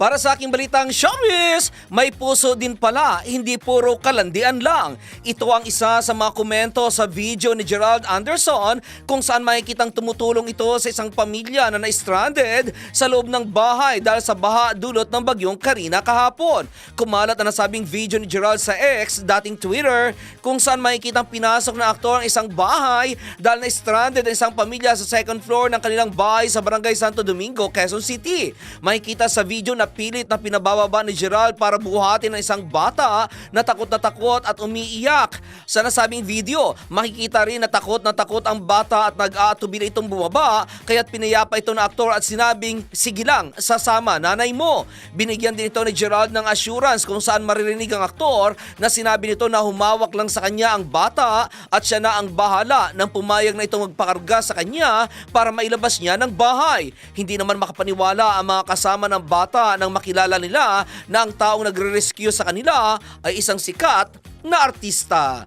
Para sa aking balitang showbiz, may puso din pala, hindi puro kalandian lang. Ito ang isa sa mga komento sa video ni Gerald Anderson kung saan makikitang tumutulong ito sa isang pamilya na na-stranded sa loob ng bahay dahil sa baha dulot ng bagyong Karina kahapon. Kumalat na nasabing video ni Gerald sa X, dating Twitter, kung saan makikitang pinasok na aktor ang isang bahay dahil na-stranded ang isang pamilya sa second floor ng kanilang bahay sa Barangay Santo Domingo, Quezon City. Makikita sa video na pilit na pinabababa ni Gerald para buhatin ang isang bata na takot na takot at umiiyak. Sa nasabing video, makikita rin na takot na takot ang bata at nag-aatubili itong bumaba kaya't pinayapa ito na aktor at sinabing, sige lang, sasama nanay mo. Binigyan din ito ni Gerald ng assurance kung saan maririnig ang aktor na sinabi nito na humawak lang sa kanya ang bata at siya na ang bahala nang pumayag na itong magpakarga sa kanya para mailabas niya ng bahay. Hindi naman makapaniwala ang mga kasama ng bata nang makilala nila na ang taong nagre-rescue sa kanila ay isang sikat na artista.